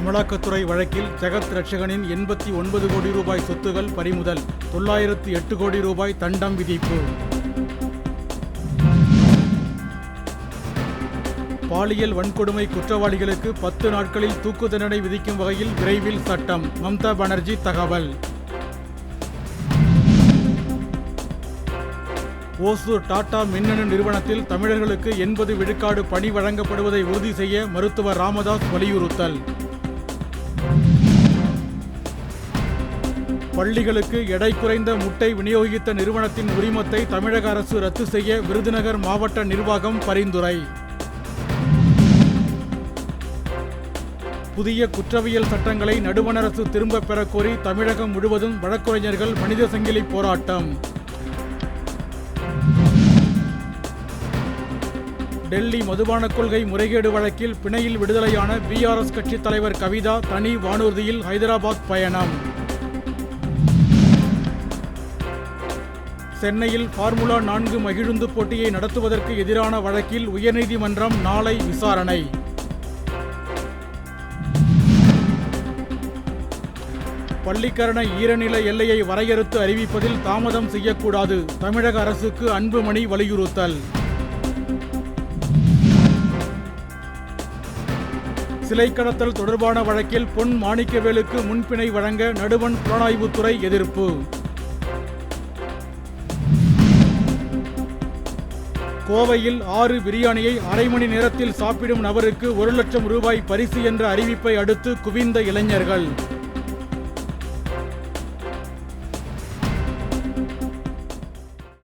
அமலாக்கத்துறை வழக்கில் ஜெகத் ரட்சகனின் எண்பத்தி ஒன்பது கோடி ரூபாய் சொத்துகள் பறிமுதல் தொள்ளாயிரத்து எட்டு கோடி ரூபாய் தண்டம் விதிப்பு. பாலியல் வன்கொடுமை குற்றவாளிகளுக்கு பத்து நாட்களில் தூக்கு தண்டனை விதிக்கும் வகையில் விரைவில் சட்டம். மம்தா பானர்ஜி தகவல். ஓசூர் டாடா மின்னணு நிறுவனத்தில் தமிழர்களுக்கு எண்பது விழுக்காடு பணி வழங்கப்படுவதை உறுதி செய்ய மருத்துவர் ராமதாஸ் வலியுறுத்தல். பள்ளிகளுக்கு எடை குறைந்த முட்டை விநியோகித்த நிறுவனத்தின் உரிமத்தை தமிழக அரசு ரத்து செய்ய விருதுநகர் மாவட்ட நிர்வாகம் பரிந்துரை. புதிய குற்றவியல் சட்டங்களை நடுவண அரசு திரும்பப் பெறக்கோரி தமிழகம் முழுவதும் வழக்குரைஞர்கள் மனித சங்கிலி போராட்டம். டெல்லி மதுபான கொள்கை முறைகேடு வழக்கில் பிணையில் விடுதலையான பிஆர்எஸ் கட்சித் தலைவர் கவிதா தனி வானூர்தியில் ஹைதராபாத் பயணம். சென்னையில் ஃபார்முலா நான்கு மகிழுந்து போட்டியை நடத்துவதற்கு எதிரான வழக்கில் உயர்நீதிமன்றம் நாளை விசாரணை. பள்ளிக்கரண ஈரநில எல்லையை வரையறுத்து அறிவிப்பதில் தாமதம் செய்யக்கூடாது. தமிழக அரசுக்கு அன்புமணி வலியுறுத்தல். சிலை கடத்தல் தொடர்பான வழக்கில் பொன் மாணிக்கவேலுக்கு முன்பிணை வழங்க நடுவண் புலனாய்வுத்துறை எதிர்ப்பு. கோவையில் ஆறு பிரியாணியை அரை மணி நேரத்தில் சாப்பிடும் நபருக்கு ஒரு லட்சம் ரூபாய் பரிசு என்ற அறிவிப்பை அடுத்து குவிந்த இளைஞர்கள்.